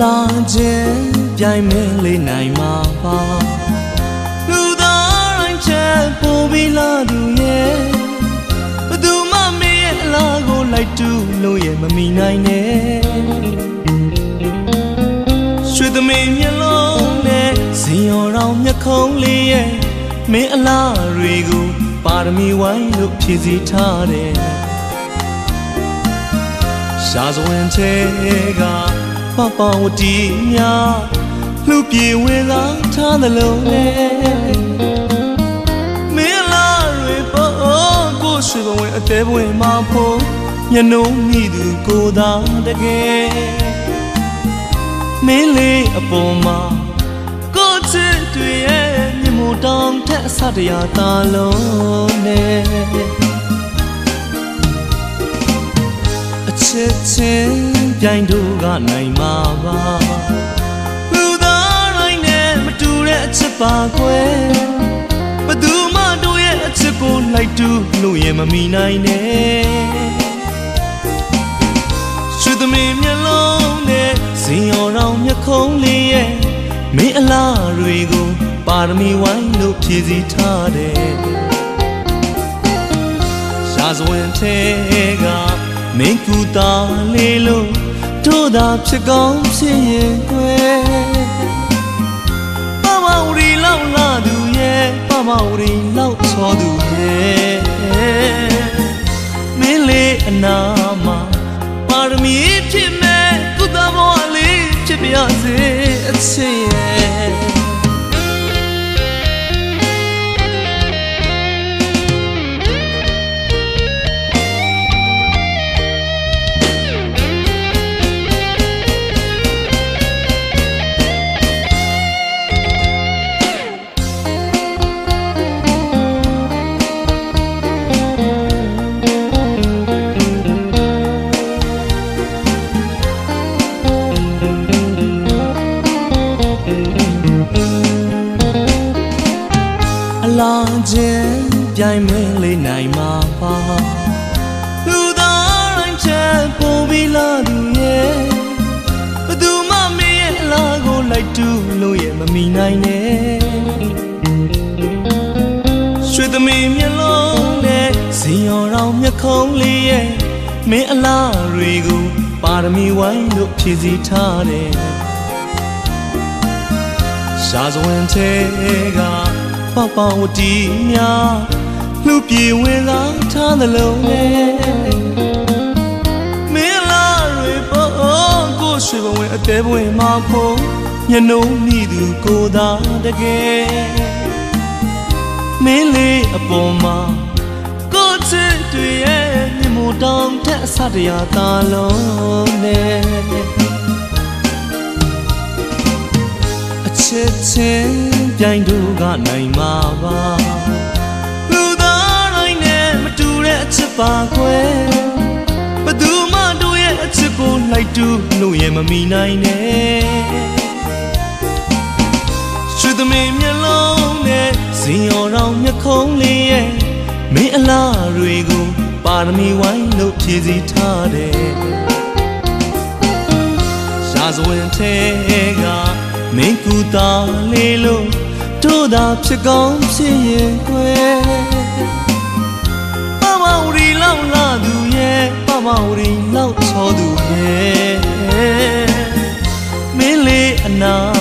ခြင်းပြိုင်မဲလေးနိုင်မှာပါလူသားတိုင်းချက်ပို့ပြီးလာသူရဲ့ဘသူမှမင်းရဲ့အလားကိုလိုက်တူလို့ရဲ့မမီနိုင်နဲ့ရွှေသမီးမျက်လုံးနဲ့ဇင်ရောင်ရောင်မျက်ခုံးလေးရဲ့မင်းအလားတွေကိုပါရမီဝိုင်းလို့ဖြည့်စည်ထားတယ်ရှားစဝင်တဲ့က ပပဝတီများလှူပြေဝင်လာထားသလုံးနဲ့မင်းလာတွေပေါ်ကိုရွှေဘဝင်အသေးဘဝင်မှာဖို့ညနှုံးမိသူကိုသာတကယ်မင်းလေးအပေါ်မှာကိုချစ်တွေရဲ့မြမတောင်ထက်အစတရားသာလုံးနဲ့အချစ်ချင်း ပြိုင်တို့ကနိုင်မှာပါလူသားတိုင်းနဲ့မတူတဲ့အချစ်ပါကွယ်ဘသူမှတို့ရဲ့အချစ်ကိုလိုက်တူလို့ရင်မမီနိုင်နဲ့ရွှေသမီးမျက်လုံးနဲ့ဇင်ရောင်ရောင်မျက်ခုံးလေးရဲ့မင်းအလားတွေကိုပါရမီဝိုင်းလို့ဖြည့်စည်ထားတယ်ရှားစဝင်တဲ့ကမင်းကူတာလေးလို့ တို့သာဖြစ်ကောင်းဖြစ်ရင်ကွယ်ပမဝရီလောက်လာသူရဲ့ပမဝရီလောက်ချောသူရဲ့မင်းလေးအနာမှာပါရမီဖြစ်မဲ့ကုသဘောလေးဖြစ်ပြစေအချစ် လားချင်းပြိုင်မဲလေးနိုင်မှာပါလူသားတိုင်းချက်ပို့ပြီးလာသူရဲ့ဘသူမှမင်းရဲ့အလားကိုလိုက်တူလို့ရဲ့မမီနိုင်နဲ့ရွှေသမီးမျက်လုံးနဲ့ဇင်ရောင်ရောင်မျက်ခုံးလေးရဲ့မင်းအလားတွေကိုပါရမီဝိုင်းလို့ဖြည့်စည်ထားတယ်ရှားစဝင်တဲ့က ပပဝတီများလှူပြေဝင်လာထားသလုံးနဲ့မင်းလာတွေပေါ်ကိုရွှေဘဝင်အသေးဘဝင်မှာဖို့ညနှုံးမိသူကိုသာတကယ်မင်းလေးအပေါ်မှာကိုချစ်တွေရဲ့မြမတောင်ထက်အစတရားသာလုံးနဲ့အချစ်ချင်း ပြိုင်တို့ကနိုင်မှာပါလူသားတိုင်းနဲ့မတူတဲ့အချစ်ပါကွယ်ဘသူမှတို့ရဲ့အချစ်ကိုလိုက်တူလို့ရင်မမီနိုင်နဲ့ရွှေသမီးမျက်လုံးနဲ့ဇင်ရောင်ရောင်မျက်ခုံးလေးရဲ့မင်းအလားတွေကိုပါရမီဝိုင်းလို့ဖြည့်စည်ထားတယ်ရှားစဝင်တဲ့ကမင်းကူတာလေးလို့ တို့သာဖြစ်ကောင်းဖြစ်ရဲ့ွယ်ပမောင်ရီလောက်လာသူရဲ့ပမောင်ရီလောက်ချောသူရဲ့မင်းလေးအနာ